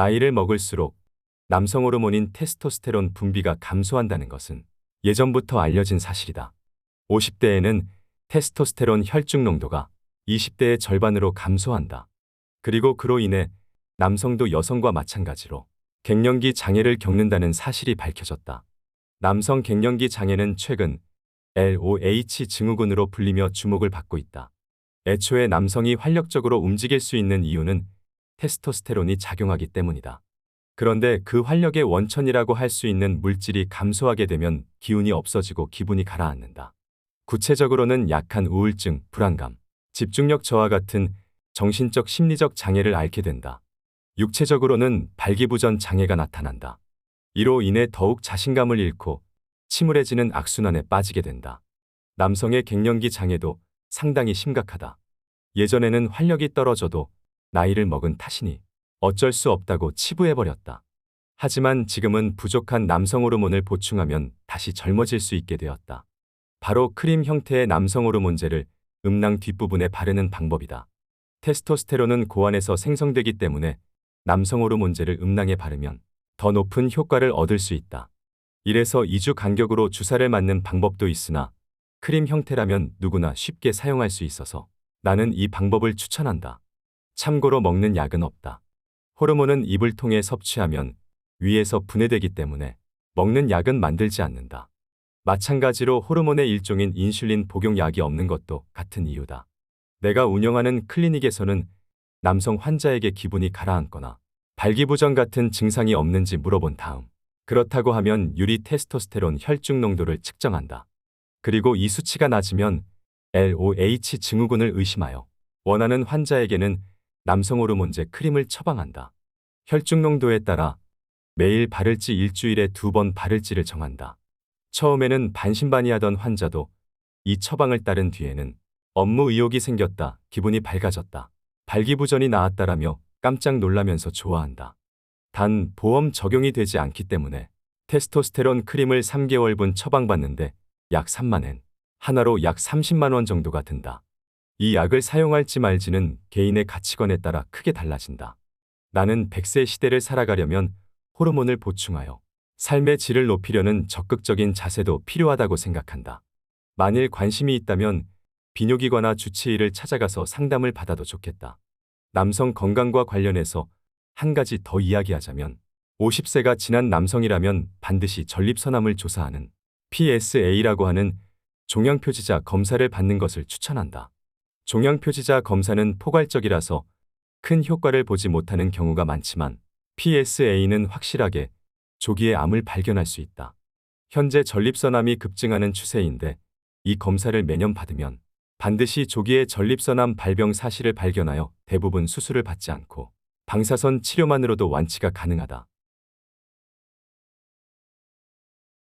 나이를 먹을수록 남성 호르몬인 테스토스테론 분비가 감소한다는 것은 예전부터 알려진 사실이다. 50대에는 테스토스테론 혈중 농도가 20대의 절반으로 감소한다. 그리고 그로 인해 남성도 여성과 마찬가지로 갱년기 장애를 겪는다는 사실이 밝혀졌다. 남성 갱년기 장애는 최근 LOH 증후군으로 불리며 주목을 받고 있다. 애초에 남성이 활력적으로 움직일 수 있는 이유는 테스토스테론이 작용하기 때문이다. 그런데 그 활력의 원천이라고 할 수 있는 물질이 감소하게 되면 기운이 없어지고 기분이 가라앉는다. 구체적으로는 약한 우울증, 불안감, 집중력 저하 같은 정신적 심리적 장애를 앓게 된다. 육체적으로는 발기부전 장애가 나타난다. 이로 인해 더욱 자신감을 잃고 침울해지는 악순환에 빠지게 된다. 남성의 갱년기 장애도 상당히 심각하다. 예전에는 활력이 떨어져도 나이를 먹은 탓이니 어쩔 수 없다고 치부해버렸다. 하지만 지금은 부족한 남성 호르몬을 보충하면 다시 젊어질 수 있게 되었다. 바로 크림 형태의 남성 호르몬제를 음낭 뒷부분에 바르는 방법이다. 테스토스테론은 고안에서 생성되기 때문에 남성 호르몬제를 음낭에 바르면 더 높은 효과를 얻을 수 있다. 이래서 2주 간격으로 주사를 맞는 방법도 있으나 크림 형태라면 누구나 쉽게 사용할 수 있어서 나는 이 방법을 추천한다. 참고로 먹는 약은 없다. 호르몬은 입을 통해 섭취하면 위에서 분해되기 때문에 먹는 약은 만들지 않는다. 마찬가지로 호르몬의 일종인 인슐린 복용약이 없는 것도 같은 이유다. 내가 운영하는 클리닉에서는 남성 환자에게 기분이 가라앉거나 발기부전 같은 증상이 없는지 물어본 다음 그렇다고 하면 유리 테스토스테론 혈중 농도를 측정한다. 그리고 이 수치가 낮으면 LOH 증후군을 의심하여 원하는 환자에게는 남성 호르몬제 크림을 처방한다. 혈중 농도에 따라 매일 바를지 일주일에 두 번 바를지를 정한다. 처음에는 반신반의하던 환자도 이 처방을 따른 뒤에는 업무 의욕이 생겼다, 기분이 밝아졌다, 발기부전이 나았다라며 깜짝 놀라면서 좋아한다. 단 보험 적용이 되지 않기 때문에 테스토스테론 크림을 3개월분 처방받는데 약 3만엔, 하나로 약 30만 원 정도가 든다. 이 약을 사용할지 말지는 개인의 가치관에 따라 크게 달라진다. 나는 100세 시대를 살아가려면 호르몬을 보충하여 삶의 질을 높이려는 적극적인 자세도 필요하다고 생각한다. 만일 관심이 있다면 비뇨기과나 주치의를 찾아가서 상담을 받아도 좋겠다. 남성 건강과 관련해서 한 가지 더 이야기하자면 50세가 지난 남성이라면 반드시 전립선암을 조사하는 PSA라고 하는 종양표지자 검사를 받는 것을 추천한다. 종양표지자 검사는 포괄적이라서 큰 효과를 보지 못하는 경우가 많지만 PSA는 확실하게 조기에 암을 발견할 수 있다. 현재 전립선암이 급증하는 추세인데 이 검사를 매년 받으면 반드시 조기에 전립선암 발병 사실을 발견하여 대부분 수술을 받지 않고 방사선 치료만으로도 완치가 가능하다.